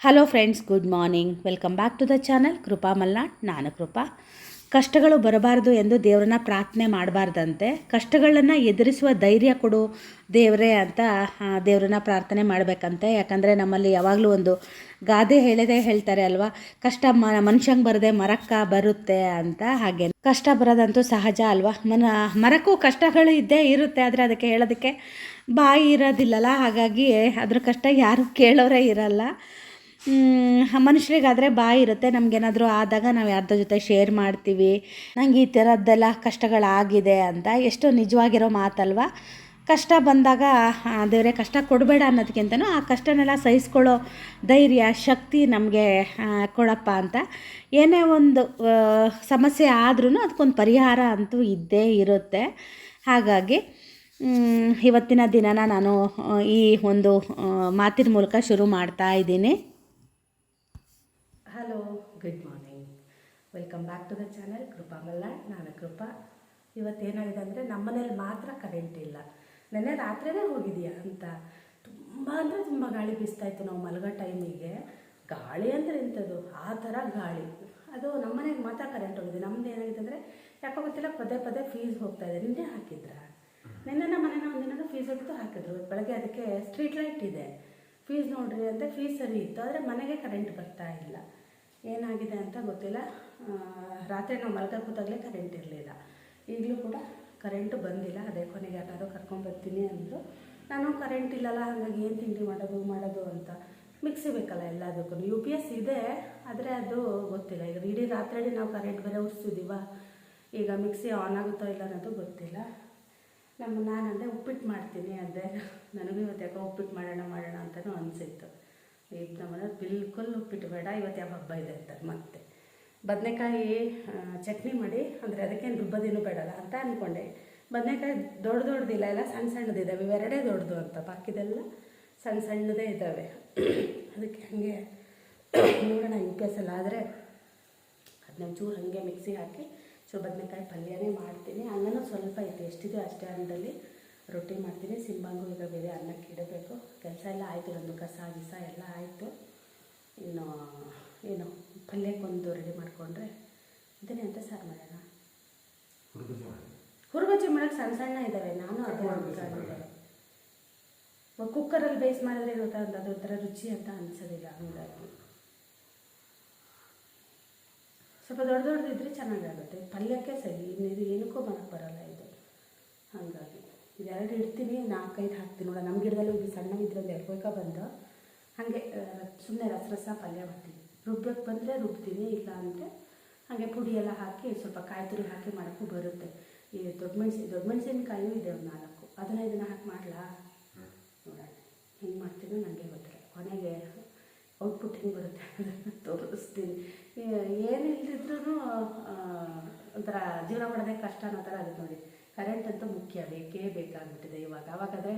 Hello friends good morning welcome back to the channel Krupa Malnad ನಾನು ಕೃಪಾ ಕಷ್ಟಗಳು ಬರಬಾರ್ದು ಎಂದು ದೇವರನ್ನ ಪ್ರಾರ್ಥನೆ ಮಾಡಬಾರ್ದಂತೆ, ಕಷ್ಟಗಳನ್ನು ಎದುರಿಸುವ ಧೈರ್ಯ ಕೊಡು ದೇವರೇ ಅಂತ ದೇವರನ್ನ ಪ್ರಾರ್ಥನೆ ಮಾಡಬೇಕಂತೆ. ಯಾಕಂದರೆ ನಮ್ಮಲ್ಲಿ ಯಾವಾಗಲೂ ಒಂದು ಗಾದೆ ಹೇಳದೇ ಹೇಳ್ತಾರೆ ಅಲ್ವಾ? ಕಷ್ಟ ಮ, ಮನುಷ್ಯಂಗೆ ಬರದೆ ಮರಕ್ಕ ಬರುತ್ತೆ ಅಂತ ಹಾಗೆ. ಕಷ್ಟ ಬರೋದಂತೂ ಸಹಜ ಅಲ್ವಾ? ಮನ, ಮರಕ್ಕೂ ಕಷ್ಟಗಳು ಇದ್ದೇ ಇರುತ್ತೆ, ಆದರೆ ಅದಕ್ಕೆ ಹೇಳೋದಕ್ಕೆ ಬಾಯಿ ಇರೋದಿಲ್ಲಲ್ಲ. ಹಾಗಾಗಿ ಅದ್ರ ಕಷ್ಟ ಯಾರು ಕೇಳೋರೇ ಇರಲ್ಲ. ಮನುಷ್ಯರಿಗಾದರೆ ಬಾಯಿ ಇರುತ್ತೆ. ನಮಗೇನಾದರೂ ಆದಾಗ ನಾವು ಯಾರ್ದ ಜೊತೆ ಶೇರ್ ಮಾಡ್ತೀವಿ. ನಂಗೆ ಈ ಥರದ್ದೆಲ್ಲ ಕಷ್ಟಗಳಾಗಿದೆ ಅಂತ ಎಷ್ಟು ನಿಜವಾಗಿರೋ ಮಾತಲ್ವ. ಕಷ್ಟ ಬಂದಾಗ ದೇವರೇ ಕಷ್ಟ ಕೊಡಬೇಡ ಅನ್ನೋದಕ್ಕಿಂತನೂ ಆ ಕಷ್ಟನೆಲ್ಲ ಸಹಿಸ್ಕೊಳ್ಳೋ ಧೈರ್ಯ, ಶಕ್ತಿ ನಮಗೆ ಕೊಡಪ್ಪ ಅಂತ. ಏನೇ ಒಂದು ಸಮಸ್ಯೆ ಆದ್ರೂ ಅದಕ್ಕೊಂದು ಪರಿಹಾರ ಅಂತೂ ಇದ್ದೇ ಇರುತ್ತೆ. ಹಾಗಾಗಿ ಇವತ್ತಿನ ದಿನನ ನಾನು ಈ ಒಂದು ಮಾತಿನ ಮೂಲಕ ಶುರು ಮಾಡ್ತಾ ಇದ್ದೀನಿ. Hello good morning welcome back to the channel Krupa Malla ನಾನು ಕೃಪಾ ಇವತ್ತೇನಾಗಿದೆ ಅಂದರೆ ನಮ್ಮನೇಲಿ ಮಾತ್ರ ಕರೆಂಟ್ ಇಲ್ಲ. ನೆನ್ನೆ ರಾತ್ರಿನೇ ಹೋಗಿದೆಯಾ ಅಂತ. ತುಂಬ ಅಂದರೆ ತುಂಬ ಗಾಳಿ ಬೀಸ್ತಾ ಇತ್ತು ನಾವು ಮಲಗೋ ಟೈಮಿಗೆ ಗಾಳಿ ಅಂದರೆ ಎಂಥದ್ದು ಆ ಥರ ಗಾಳಿ. ಅದು ನಮ್ಮನೆಗೆ ಮಾತ್ರ ಕರೆಂಟ್ ಹೋಗಿದೆ. ನಮ್ದು ಏನಾಗಿದೆ ಅಂದರೆ ಯಾಕೋ ಗೊತ್ತಿಲ್ಲ ಪದೇ ಪದೇ ಫೀಸ್ ಹೋಗ್ತಾ ಇದೆ. ನಿನ್ನೆ ಹಾಕಿದ್ರ? ನಿನ್ನೆ ನಮ್ಮ ಮನೇನ ಒಂದಿನ ಫೀಸ್ ಹೋಗಿತ್ತು ಹಾಕಿದ್ರು. ಬೆಳಗ್ಗೆ ಅದಕ್ಕೆ ಸ್ಟ್ರೀಟ್ ಲೈಟ್ ಇದೆ. ಫೀಸ್ ನೋಡ್ರಿ ಅಂತ ಫೀಸ್ ಸರಿ ಇತ್ತು. ಆದರೆ ಮನೆಗೆ ಕರೆಂಟ್ ಬರ್ತಾ ಇಲ್ಲ. ಏನಾಗಿದೆ ಅಂತ ಗೊತ್ತಿಲ್ಲ. ರಾತ್ರಿ ನಾವು ಮಲ್ಗ ಕೂತಾಗಲೇ ಕರೆಂಟ್ ಇರಲಿಲ್ಲ. ಈಗಲೂ ಕೂಡ ಕರೆಂಟು ಬಂದಿಲ್ಲ. ಅದೇ ಕೊನೆಗೆ ಯಾರಾದರೂ ಕರ್ಕೊಂಡ್ಬರ್ತೀನಿ ಅಂದರು. ನಾನು ಕರೆಂಟ್ ಇಲ್ಲಲ್ಲ, ಹಾಗಾಗಿ ಏನು ತಿಂಡಿ ಮಾಡೋದು ಮಾಡೋದು ಅಂತ ಮಿಕ್ಸಿ ಬೇಕಲ್ಲ ಎಲ್ಲದಕ್ಕೂ ಯು ಪಿ ಎಸ್ ಇದೆ, ಆದರೆ ಅದು ಗೊತ್ತಿಲ್ಲ. ಈಗ ಇಡೀ ರಾತ್ರಿ ನಾವು ಕರೆಂಟ್ ಬೇರೆ ಉರಿಸಿದೀವ. ಈಗ ಮಿಕ್ಸಿ ಆನ್ ಆಗುತ್ತೋ ಇಲ್ಲ ಅನ್ನೋದು ಗೊತ್ತಿಲ್ಲ. ನಮ್ಮ ನಾನಂದೆ ಉಪ್ಪಿಟ್ಟು ಮಾಡ್ತೀನಿ ಅಂದೆ. ನನಗೂ ಇವತ್ತು ಯಾಕೋ ಉಪ್ಪಿಟ್ಟು ಮಾಡೋಣ ಮಾಡೋಣ ಅಂತಲೂ ಅನಿಸಿತ್ತು. ಈಗ ನಮ್ಮನೆ ಬಿಲ್ಕುಲ್ ಉಪ್ಪಿಟ್ಟು ಬೇಡ, ಇವತ್ತು ಯಾವ ಹಬ್ಬ ಇದೆ ಅಂತಾರೆ ಮತ್ತೆ. ಬದನೆಕಾಯಿ ಚಟ್ನಿ ಮಾಡಿ, ಅಂದರೆ ಅದಕ್ಕೇನು ರುಬ್ಬದೇನು ಬೇಡಲ್ಲ ಅಂತ ಅಂದ್ಕೊಂಡೆ ಬದನೆಕಾಯಿ ದೊಡ್ಡ ದೊಡ್ಡದಿಲ್ಲ ಎಲ್ಲ ಸಣ್ಣ ಸಣ್ಣದಿದ್ದಾವೆ ಇವೆರಡೇ ದೊಡ್ಡದು ಅಂತ, ಬಾಕಿದೆಲ್ಲ ಸಣ್ಣ ಸಣ್ಣದೇ ಇದ್ದಾವೆ ಅದಕ್ಕೆ ಹಾಗೆ ನೋಡೋಣ, ಇನ್ ಪಿ ಆದರೆ ಅದನ್ನ ಚೂರು ಹಾಗೆ ಮಿಕ್ಸಿ ಹಾಕಿ, ಸೊ ಬದನೆಕಾಯಿ ಪಲ್ಯನೇ ಮಾಡ್ತೀನಿ. ಅನ್ನನೂ ಸ್ವಲ್ಪ ಐತೆ ಎಷ್ಟಿದೆಯೋ ಅಷ್ಟೇ ಅನ್ನದಲ್ಲಿ ರೊಟ್ಟಿ ಮಾಡ್ತೀನಿ ಸಿಂಬಂಗು ಈಗ ಬೇರೆ ಅನ್ನಕ್ಕೆ ಇಡಬೇಕು. ಕೆಲಸ ಎಲ್ಲ ಆಯಿತು ನಂದು ಕಸ ಗಿಸ ಎಲ್ಲ ಆಯಿತು. ಇನ್ನು ಏನು ಪಲ್ಯಕ್ಕೊಂದು ರೆಡಿ ಮಾಡಿಕೊಂಡ್ರೆ ಇದನ್ನೇ ಅಂತ ಸಾರು ಮಾಡೋಣ. ಹುರ್ಬಜ್ಜಿ ಮಾಡೋಕ್ಕೆ ಸಣ್ಣ ಸಣ್ಣ ಇದ್ದಾವೆ ನಾನು ಅದೇ ಅನ್ಕೊಂಡಿದ್ದೆ ಕುಕ್ಕರಲ್ಲಿ ಬೇಯಿಸಿ ಮಾಡಿದ್ರೆ ಏನು ಗೊತ್ತಾ ಅದು ಒಂಥರ ರುಚಿ ಅಂತ ಅನ್ಸೋದಿಲ್ಲ ಹಂಗಾಗಿ. ಸ್ವಲ್ಪ ದೊಡ್ಡ ದೊಡ್ಡದಿದ್ರೆ ಚೆನ್ನಾಗಾಗುತ್ತೆ. ಪಲ್ಯಕ್ಕೆ ಸರಿ ಇನ್ನು ಇದು ಏನಕ್ಕೂ ಮಾಡೋಕ್ಕೆ ಬರಲ್ಲ ಇದು. ಹಾಗಾಗಿ. ಇದೆರಡು ಇಡ್ತೀನಿ, ನಾಲ್ಕೈದು ಹಾಕ್ತೀನಿ. ನೋಡ ನಮ್ಮ ಗಿಡದಲ್ಲಿ ಇದು ಸಣ್ಣ ಇದ್ರಲ್ಲಿ ಎರ್ಕೋಯ್ಕ ಬಂದು. ಹಾಗೆ ಸುಮ್ಮನೆ ರಸ ರಸ ಪಲ್ಯ ಮಾಡ್ತೀನಿ. ರುಬ್ಬಕ್ಕೆ ಬಂದರೆ ರುಬ್ತೀನಿ ಇಲ್ಲ ಅಂದರೆ ಹಾಗೆ ಪುಡಿ ಎಲ್ಲ ಹಾಕಿ ಸ್ವಲ್ಪ ಕಾಯಿ ತುರಿ ಹಾಕಿ ಮಾಡೋಕ್ಕೂ ಬರುತ್ತೆ. ಈ ದೊಡ್ಡ ಮೆಣಸಿನ ದೊಡ್ಡ ಮೆಣಸಿನಕಾಯಿಯೂ ಇದೆ ಒಂದು ನಾಲ್ಕು. ಅದನ್ನು ಇದನ್ನು ಹಾಕಿ ಮಾಡಲಾ? ನೋಡೋಣ. ಹೆಂಗೆ ಮಾಡ್ತೀನೋ ನನಗೆ ಗೊತ್ತಿಲ್ಲ. ಕೊನೆಗೆ ಔಟ್ಪುಟ್ ಹೆಂಗೆ ಬರುತ್ತೆ ಅದನ್ನು ತೋರಿಸ್ತೀನಿ. ಏನಿಲ್ಲದಿದ್ರೂ ಒಂಥರ ಜೀವನ ಮಾಡೋದೇ ಕಷ್ಟ ಅನ್ನೋ ಥರ ಆಗುತ್ತೆ ನೋಡಿ. ಕರೆಂಟ್ ಅಂತೂ ಮುಖ್ಯ, ಬೇಕೇ ಬೇಕಾಗ್ಬಿಟ್ಟಿದೆ ಇವಾಗ. ಅವಾಗಾದರೆ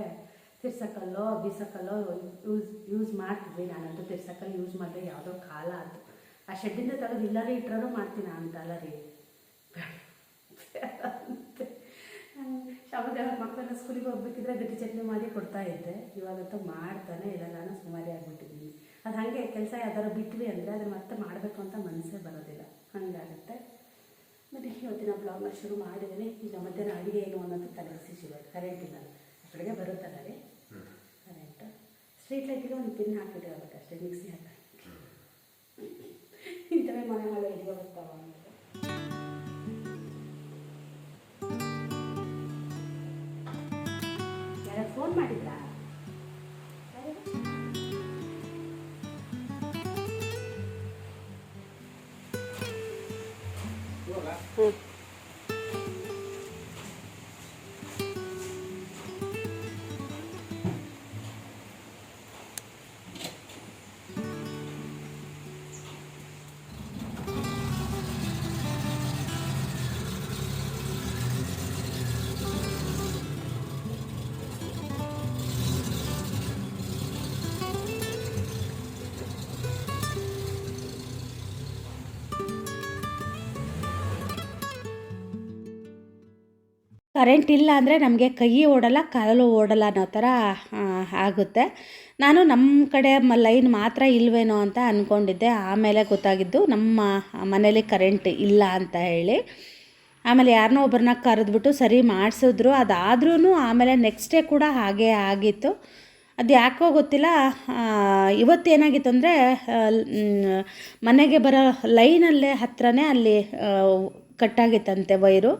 ತಿರ್ಸಕಲ್ಲೋ, ಬಿಸಕಲ್ಲೋ ಯೂಸ್ ಯೂಸ್ ಮಾಡ್ತಿದ್ವಿ ನಾನಂತೂ ತಿರ್ಸಕಲ್ಲು ಯೂಸ್ ಮಾಡಿದೆ ಯಾವುದೋ ಕಾಲ ಅದು ಆ ಶೆಡ್ಡಿಂದ ತೆಗೆದು ಇಲ್ಲರೇ ಇಟ್ಟರೂ ಮಾಡ್ತೀನಿ ಅಂತ ಅಲ್ಲ ರೀ ಶಾಮದೇವ ಮಕ್ಕಳನ್ನ ಸ್ಕೂಲಿಗೆ ಹೋಗ್ಬೇಕಿದ್ರೆ ಗಟ್ಟಿ ಚಟ್ನಿ ಮಾಡಿ ಕೊಡ್ತಾ ಇದ್ದೆ. ಇವಾಗಂತೂ ಮಾಡ್ತಾನೆ ಇಲ್ಲ, ನಾನು ಸುಮಾರಿ ಆಗಿಬಿಟ್ಟಿದ್ದೀನಿ. ಅದು ಹಾಗೆ ಕೆಲಸ ಯಾವ್ದಾದ್ರು ಬಿಟ್ವಿ ಅಂದರೆ ಅದನ್ನು ಮತ್ತೆ ಮಾಡಬೇಕು ಅಂತ ಮನಸ್ಸೇ ಬರೋದಿಲ್ಲ. ಹಾಗಾಗುತ್ತೆ. ಮತ್ತು ಇವತ್ತಿನ ಬ್ಲಾಗ್ನ ಶುರು ಮಾಡಿದ್ದೀನಿ ಈಗ ಮಧ್ಯಾಹ್ನ ಅಡುಗೆ ಏನು ಅನ್ನೋದು ತಲೆ ಸಿಚುವೇಟ್ ಕರೆಂಟ್ ಇಲ್ಲ ಅಷ್ಟೊಳಗೆ ಬರುತ್ತಲ್ಲ ರೀ ಕರೆಂಟು ಸ್ಟ್ರೀಟ್ ಲೈಟಿಗೆ ಒಂದು ಪಿನ್ ಹಾಕಿಟ್ಟಿರಬೇಕು ಅಷ್ಟೇ ಮಿಕ್ಸಿ ಹಾಕಿ ಇಂಥವೇ ಮನೆ ಮಳೆ ಹಿಡಿಯೋ ಬರ್ತಾವ ಯಾರು ಫೋನ್ ಮಾಡಿದ್ರಾ? ಕರೆಂಟ್ ಇಲ್ಲ ಅಂದರೆ ನಮಗೆ ಕೈ ಓಡಲ್ಲ, ಕಾಲು ಓಡಲ್ಲ ಅನ್ನೋ ಥರ ಆಗುತ್ತೆ. ನಾನು ನಮ್ಮ ಕಡೆ ಮ, ಲೈನ್ ಮಾತ್ರ ಇಲ್ವೇನೋ ಅಂತ ಅಂದ್ಕೊಂಡಿದ್ದೆ ಆಮೇಲೆ ಗೊತ್ತಾಗಿದ್ದು ನಮ್ಮ ಮನೇಲಿ ಕರೆಂಟ್ ಇಲ್ಲ ಅಂತ ಹೇಳಿ. ಆಮೇಲೆ ಯಾರನ್ನೋ ಒಬ್ಬರನ್ನ ಕರೆದ್ಬಿಟ್ಟು ಸರಿ ಮಾಡಿಸಿದ್ರು. ಅದಾದ್ರೂ ಆಮೇಲೆ ನೆಕ್ಸ್ಟ್ ಡೇ ಕೂಡ ಹಾಗೇ ಆಗಿತ್ತು. ಅದು ಯಾಕೋ ಗೊತ್ತಿಲ್ಲ. ಇವತ್ತು ಇವತ್ತೇನಾಗಿತ್ತು ಅಂದರೆ ಮನೆಗೆ ಬರೋ ಲೈನಲ್ಲೇ ಹತ್ರನೇ ಅಲ್ಲಿ ಕಟ್ಟಾಗಿತ್ತಂತೆ ವೈರು.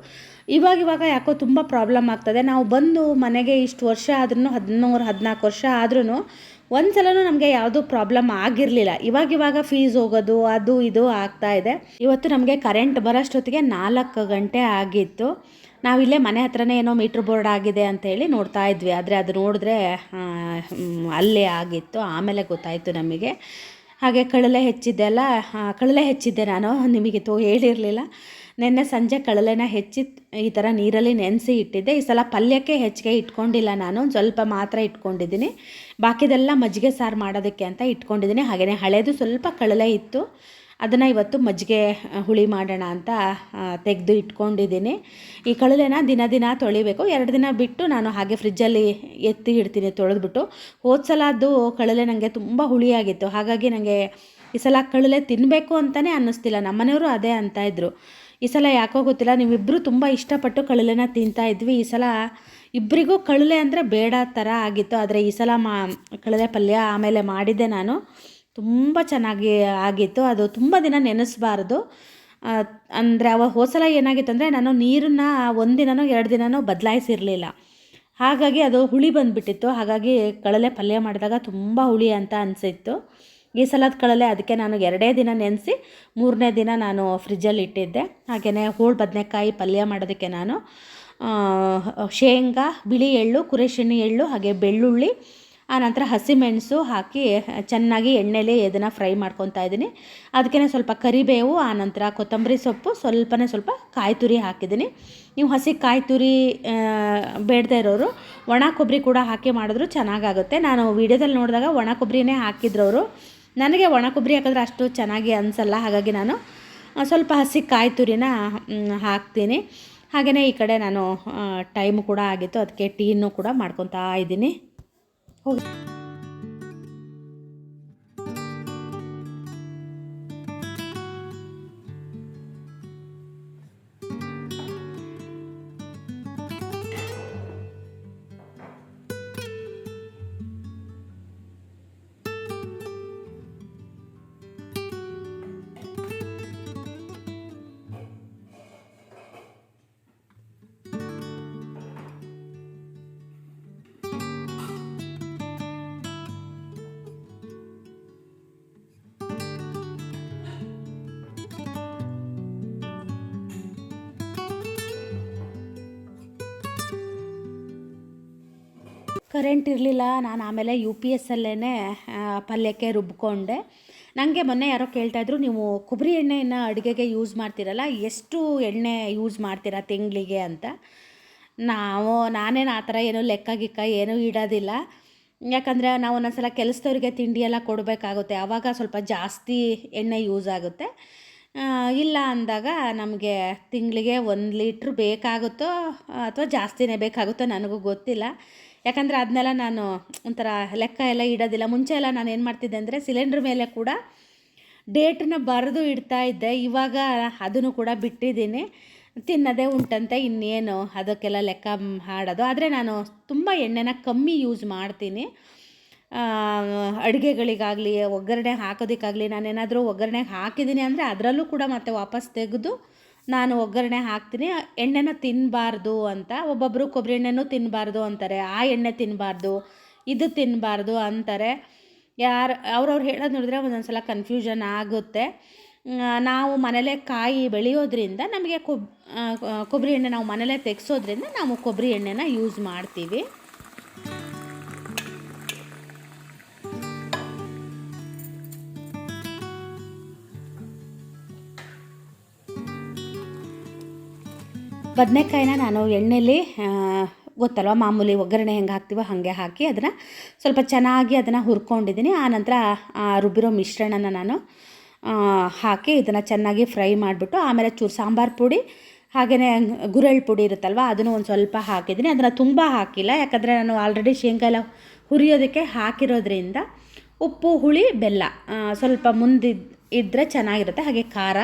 ಇವಾಗ ಇವಾಗ ಯಾಕೋ ತುಂಬ ಪ್ರಾಬ್ಲಮ್ ಆಗ್ತದೆ. ನಾವು ಬಂದು ಮನೆಗೆ ಇಷ್ಟು ವರ್ಷ ಆದ್ರೂ ಹದಿಮೂರು ಹದಿನಾಲ್ಕು ವರ್ಷ ಆದ್ರೂ ಒಂದು ಸಲನೂ ನಮಗೆ ಯಾವುದೂ ಪ್ರಾಬ್ಲಮ್ ಆಗಿರಲಿಲ್ಲ. ಇವಾಗ ಇವಾಗ ಫೀಸ್ ಹೋಗೋದು ಅದು ಇದು ಆಗ್ತಾ ಇದೆ. ಇವತ್ತು ನಮಗೆ ಕರೆಂಟ್ ಬರೋಷ್ಟೊತ್ತಿಗೆ ನಾಲ್ಕು ಗಂಟೆ ಆಗಿತ್ತು. ನಾವಿಲ್ಲೇ ಮನೆ ಹತ್ರನೇ ಏನೋ ಮೀಟ್ರ್ ಬೋರ್ಡ್ ಆಗಿದೆ ಅಂತ ಹೇಳಿ ನೋಡ್ತಾ ಇದ್ವಿ. ಆದರೆ ಅದು ನೋಡಿದ್ರೆ ಅಲ್ಲೇ ಆಗಿತ್ತು. ಆಮೇಲೆ ಗೊತ್ತಾಯಿತು ನಮಗೆ. ಹಾಗೆ ಕಳಲೆ ಹೆಚ್ಚಿದ್ದೆ ಅಲ್ಲ? ಆ, ಕಳಲೆ ಹೆಚ್ಚಿದ್ದೆ ನಾನು. ನಿಮಗೆ ತೋ ಹೇಳಿರಲಿಲ್ಲ. ನಿನ್ನೆ ಸಂಜೆ ಕಳಲೆನ ಹೆಚ್ಚಿ ಈ ಥರ ನೀರಲ್ಲಿ ನೆನೆಸಿ ಇಟ್ಟಿದ್ದೆ. ಈ ಸಲ ಪಲ್ಯಕ್ಕೆ ಹೆಚ್ಚಿಗೆ ಇಟ್ಕೊಂಡಿಲ್ಲ ನಾನು, ಸ್ವಲ್ಪ ಮಾತ್ರ ಇಟ್ಕೊಂಡಿದ್ದೀನಿ. ಬಾಕಿದೆಲ್ಲ ಮಜ್ಜಿಗೆ ಸಾರು ಮಾಡೋದಕ್ಕೆ ಅಂತ ಇಟ್ಕೊಂಡಿದ್ದೀನಿ. ಹಾಗೆಯೇ ಹಳೇದು ಸ್ವಲ್ಪ ಕಳಲೆ ಇತ್ತು, ಅದನ್ನು ಇವತ್ತು ಮಜ್ಜಿಗೆ ಹುಳಿ ಮಾಡೋಣ ಅಂತ ತೆಗೆದು ಇಟ್ಕೊಂಡಿದ್ದೀನಿ. ಈ ಕಳಲೆನ ದಿನ ದಿನ ತೊಳಿಬೇಕು. ಎರಡು ದಿನ ಬಿಟ್ಟು ನಾನು ಹಾಗೆ ಫ್ರಿಜ್ಜಲ್ಲಿ ಎತ್ತಿ ಇಡ್ತೀನಿ, ತೊಳೆದ್ಬಿಟ್ಟು. ಹೋದ ಸಲ ಅದು ಕಳಲೆ ನನಗೆ ತುಂಬ ಹುಳಿಯಾಗಿತ್ತು. ಹಾಗಾಗಿ ನನಗೆ ಈ ಸಲ ಕಳಲೆ ತಿನ್ನಬೇಕು ಅಂತಲೇ ಅನ್ನಿಸ್ತಿಲ್ಲ. ನಮ್ಮನೆಯವರು ಅದೇ ಅಂತ ಇದ್ರು. ಈ ಸಲ ಯಾಕೋ ಗೊತ್ತಿಲ್ಲ ನೀವಿಬ್ಬರು ತುಂಬ ಇಷ್ಟಪಟ್ಟು ಕಳಲೆನ ತಿಂತಾ ಇದ್ವಿ. ಈ ಸಲ ಇಬ್ಬರಿಗೂ ಕಳಲೆ ಅಂದರೆ ಬೇಡ ಥರ ಆಗಿತ್ತು. ಆದರೆ ಈ ಸಲ ಮಾ ಕಳಲೆ ಪಲ್ಯ ಆಮೇಲೆ ಮಾಡಿದ್ದೆ ನಾನು. ತುಂಬ ಚೆನ್ನಾಗಿ ಆಗಿತ್ತು. ಅದು ತುಂಬ ದಿನ ನೆನೆಸ್ಬಾರ್ದು. ಅಂದರೆ ಅವ ಹೋಸಲ ಏನಾಗಿತ್ತು ಅಂದರೆ ನಾನು ನೀರನ್ನ ಒಂದಿನನೋ ಎರಡು ದಿನನೋ ಬದಲಾಯಿಸಿರಲಿಲ್ಲ. ಹಾಗಾಗಿ ಅದು ಹುಳಿ ಬಂದುಬಿಟ್ಟಿತ್ತು. ಹಾಗಾಗಿ ಕಳಲೆ ಪಲ್ಯ ಮಾಡಿದಾಗ ತುಂಬ ಹುಳಿ ಅಂತ ಅನಿಸಿತ್ತು. ಈ ಸಲದ ಕಳಲೆ ಅದಕ್ಕೆ ನಾನು ಎರಡೇ ದಿನ ನೆನೆಸಿ ಮೂರನೇ ದಿನ ನಾನು ಫ್ರಿಜ್ಜಲ್ಲಿ ಇಟ್ಟಿದ್ದೆ. ಹಾಗೆಯೇ ಹೋಳು, ಬದನೆಕಾಯಿ ಪಲ್ಯ ಮಾಡೋದಕ್ಕೆ ನಾನು ಶೇಂಗಾ, ಬಿಳಿ ಎಳ್ಳು ಕುರೆಶೆಣ್ಣೆ ಎಳ್ಳು, ಹಾಗೆ ಬೆಳ್ಳುಳ್ಳಿ ಆನಂತರ ಹಸಿಮೆಣಸು ಹಾಕಿ ಚೆನ್ನಾಗಿ ಎಣ್ಣೆಲಿ ಇದನ್ನು ಫ್ರೈ ಮಾಡ್ಕೊತಾ ಇದ್ದೀನಿ. ಅದಕ್ಕೇ ಸ್ವಲ್ಪ ಕರಿಬೇವು ಆನಂತರ ಕೊತ್ತಂಬರಿ ಸೊಪ್ಪು, ಸ್ವಲ್ಪನೇ ಸ್ವಲ್ಪ ಕಾಯಿ ತುರಿ ಹಾಕಿದ್ದೀನಿ. ನೀವು ಹಸಿ ಕಾಯಿ ತುರಿ ಬೇಡದೇ ಇರೋರು, ಒಣ ಕೊಬ್ಬರಿ ಕೂಡ ಹಾಕಿ ಮಾಡಿದ್ರು ಚೆನ್ನಾಗಾಗುತ್ತೆ. ನಾನು ವೀಡಿಯೋದಲ್ಲಿ ನೋಡಿದಾಗ ಒಣ ಕೊಬ್ಬರಿನೇ ಹಾಕಿದ್ರು ಅವರು. ನನಗೆ ಒಣ ಕೊಬ್ಬರಿ ಹಾಕಿದ್ರೆ ಅಷ್ಟು ಚೆನ್ನಾಗಿ ಅನಿಸಲ್ಲ, ಹಾಗಾಗಿ ನಾನು ಸ್ವಲ್ಪ ಹಸಿ ಕಾಯಿ ತುರಿನ ಹಾಕ್ತೀನಿ. ಹಾಗೆಯೇ ಈ ಕಡೆ ನಾನು ಟೈಮ್ ಕೂಡ ಆಗಿತ್ತು, ಅದಕ್ಕೆ ಟೀನು ಕೂಡ ಮಾಡ್ಕೊತಾ ಇದ್ದೀನಿ. ಹೋಗಿ. ಕರೆಂಟ್ ಇರಲಿಲ್ಲ, ನಾನು ಆಮೇಲೆ ಯು ಪಿ ಎಸ್ ಅಲ್ಲೇ ಪಲ್ಯಕ್ಕೆ ರುಬ್ಕೊಂಡೆ. ನನಗೆ ಮೊನ್ನೆ ಯಾರೋ ಕೇಳ್ತಾಯಿದ್ರು ನೀವು ಕೊಬ್ಬರಿ ಎಣ್ಣೆಯನ್ನು ಅಡುಗೆಗೆ ಯೂಸ್ ಮಾಡ್ತೀರಲ್ಲ, ಎಷ್ಟು ಎಣ್ಣೆ ಯೂಸ್ ಮಾಡ್ತೀರಾ ತಿಂಗಳಿಗೆ ಅಂತ. ನಾವು, ನಾನೇನು ಆ ಥರ ಏನೂ ಲೆಕ್ಕ ಗಿಕ್ಕ ಏನೂ ಇಡೋದಿಲ್ಲ. ಯಾಕಂದರೆ ನಾವು ಒಂದೊಂದ್ಸಲ ಕೆಲಸದವ್ರಿಗೆ ತಿಂಡಿ ಎಲ್ಲ ಕೊಡಬೇಕಾಗುತ್ತೆ ಆವಾಗ ಸ್ವಲ್ಪ ಜಾಸ್ತಿ ಎಣ್ಣೆ ಯೂಸ್ ಆಗುತ್ತೆ. ಇಲ್ಲ ಅಂದಾಗ ನಮಗೆ ತಿಂಗಳಿಗೆ ಒಂದು ಲೀಟ್ರ್ ಬೇಕಾಗುತ್ತೋ, ಅಥವಾ ಜಾಸ್ತಿನೇ ಬೇಕಾಗುತ್ತೋ ನನಗೂ ಗೊತ್ತಿಲ್ಲ. ಯಾಕಂದರೆ ಅದನ್ನೆಲ್ಲ ನಾನು ಒಂಥರ ಲೆಕ್ಕ ಎಲ್ಲ ಇಡೋದಿಲ್ಲ. ಮುಂಚೆ ಎಲ್ಲ ನಾನು ಏನು ಮಾಡ್ತಿದ್ದೆ ಅಂದರೆ ಸಿಲಿಂಡ್ರ್ ಮೇಲೆ ಕೂಡ ಡೇಟನ್ನ ಬರೆದು ಇಡ್ತಾ ಇದ್ದೆ. ಇವಾಗ ಅದನ್ನು ಕೂಡ ಬಿಟ್ಟಿದ್ದೀನಿ. ತಿನ್ನೋದೇ ಉಂಟಂತೆ ಇನ್ನೇನು ಅದಕ್ಕೆಲ್ಲ ಲೆಕ್ಕ ಹಾಡೋದು. ಆದರೆ ನಾನು ತುಂಬ ಎಣ್ಣೆನ ಕಮ್ಮಿ ಯೂಸ್ ಮಾಡ್ತೀನಿ. ಅಡುಗೆಗಳಿಗಾಗಲಿ, ಒಗ್ಗರಣೆ ಹಾಕೋದಕ್ಕಾಗಲಿ ನಾನೇನಾದರೂ ಒಗ್ಗರಣೆಗೆ ಹಾಕಿದ್ದೀನಿ ಅಂದರೆ ಅದರಲ್ಲೂ ಕೂಡ ಮತ್ತೆ ವಾಪಸ್ ತೆಗೆದು ನಾನು ಒಗ್ಗರಣೆ ಹಾಕ್ತೀನಿ, ಎಣ್ಣೆನ ತಿನ್ನಬಾರ್ದು ಅಂತ. ಒಬ್ಬೊಬ್ಬರು ಕೊಬ್ಬರಿ ಎಣ್ಣೆನೂ ತಿನ್ನಬಾರ್ದು ಅಂತಾರೆ. ಆ ಎಣ್ಣೆ ತಿನ್ನಬಾರ್ದು ಇದು ತಿನ್ನಬಾರ್ದು ಅಂತಾರೆ. ಯಾರು, ಅವ್ರವ್ರು ಹೇಳೋದು ನೋಡಿದ್ರೆ ಒಂದೊಂದು ಸಲ ಕನ್ಫ್ಯೂಷನ್ ಆಗುತ್ತೆ ನಾವು ಮನೇಲೇ ಕಾಯಿ ಬೆಳೆಯೋದ್ರಿಂದ ನಮಗೆ ಕೊಬ್ ಕೊಬ್ಬರಿ ಎಣ್ಣೆ ನಾವು ಮನೇಲೇ ತೆಗೆಸೋದ್ರಿಂದ ನಾವು ಕೊಬ್ಬರಿ ಎಣ್ಣೆನ ಯೂಸ್ ಮಾಡ್ತೀವಿ. ಬದನೆಕಾಯಿನ ನಾನು ಎಣ್ಣೆಯಲ್ಲಿ ಗೊತ್ತಲ್ವ, ಮಾಮೂಲಿ ಒಗ್ಗರಣೆ ಹೆಂಗೆ ಹಾಕ್ತೀವೋ ಹಾಗೆ ಹಾಕಿ ಅದನ್ನು ಸ್ವಲ್ಪ ಚೆನ್ನಾಗಿ ಅದನ್ನು ಹುರ್ಕೊಂಡಿದ್ದೀನಿ. ಆನಂತರ ಆ ರುಬ್ಬಿರೋ ಮಿಶ್ರಣನ ನಾನು ಹಾಕಿ ಇದನ್ನು ಚೆನ್ನಾಗಿ ಫ್ರೈ ಮಾಡಿಬಿಟ್ಟು, ಆಮೇಲೆ ಚೂರು ಸಾಂಬಾರು ಪುಡಿ ಹಾಗೆಯೇ ಗುರೆಳ್ ಪುಡಿ ಇರುತ್ತಲ್ವ, ಅದನ್ನು ಒಂದು ಸ್ವಲ್ಪ ಹಾಕಿದ್ದೀನಿ. ಅದನ್ನು ತುಂಬ ಹಾಕಿಲ್ಲ, ಯಾಕಂದರೆ ನಾನು ಆಲ್ರೆಡಿ ಶೇಂಗಾ ಎಲ್ಲ ಹುರಿಯೋದಕ್ಕೆ ಹಾಕಿರೋದ್ರಿಂದ ಉಪ್ಪು, ಹುಳಿ, ಬೆಲ್ಲ ಸ್ವಲ್ಪ ಮುಂದಿದ್ದು ಇದ್ದರೆ ಚೆನ್ನಾಗಿರುತ್ತೆ. ಹಾಗೆ ಖಾರ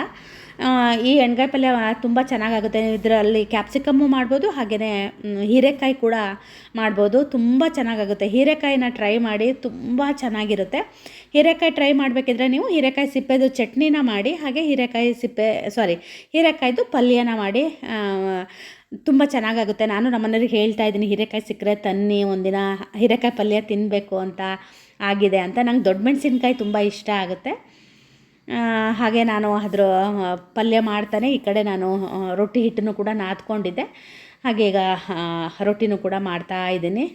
ಈ ಎಣ್ಗಾಯಿ ಪಲ್ಯ ತುಂಬ ಚೆನ್ನಾಗಾಗುತ್ತೆ. ಇದರಲ್ಲಿ ಕ್ಯಾಪ್ಸಿಕಮ್ಮು ಮಾಡ್ಬೋದು ಹಾಗೆಯೇ ಹೀರೆಕಾಯಿ ಕೂಡ ಮಾಡ್ಬೋದು. ತುಂಬ ಚೆನ್ನಾಗಾಗುತ್ತೆ. ಹೀರೆಕಾಯಿನ ಟ್ರೈ ಮಾಡಿ ತುಂಬ ಚೆನ್ನಾಗಿರುತ್ತೆ. ಹೀರೆಕಾಯಿ ಟ್ರೈ ಮಾಡಬೇಕಿದ್ರೆ ನೀವು ಹೀರೆಕಾಯಿ ಸಿಪ್ಪೆದು ಚಟ್ನಿನ ಮಾಡಿ, ಹಾಗೆ ಹೀರೆಕಾಯಿ ಸಿಪ್ಪೆ ಸಾರಿ ಹೀರೆಕಾಯ್ದು ಪಲ್ಯನ ಮಾಡಿ ತುಂಬ ಚೆನ್ನಾಗಾಗುತ್ತೆ. ನಾನು ನಮ್ಮನೆಯವ್ರಿಗೆ ಹೇಳ್ತಾ ಇದ್ದೀನಿ, ಹೀರೆಕಾಯಿ ಸಿಕ್ಕರೆ ತನ್ನಿ, ಒಂದಿನ ಹೀರೆಕಾಯಿ ಪಲ್ಯ ತಿನ್ನಬೇಕು ಅಂತ ಆಗಿದೆ ಅಂತ. ನಂಗೆ ದೊಡ್ಡ ಮೆಣಸಿನ್ಕಾಯಿ ತುಂಬ ಇಷ್ಟ ಆಗುತ್ತೆ. ಹಾಗೆ ನಾನು ಅದ್ರ ಪಲ್ಯ ಮಾಡ್ತಾನೆ. ಈ ಕಡೆ ನಾನು ರೊಟ್ಟಿ ಹಿಟ್ಟನ್ನು ಕೂಡ ನಾದ್ಕೊಂಡಿದ್ದೆ. ಹಾಗೆ ಈಗ ರೊಟ್ಟಿನೂ ಕೂಡ ಮಾಡ್ತಾ ಇದ್ದೀನಿ.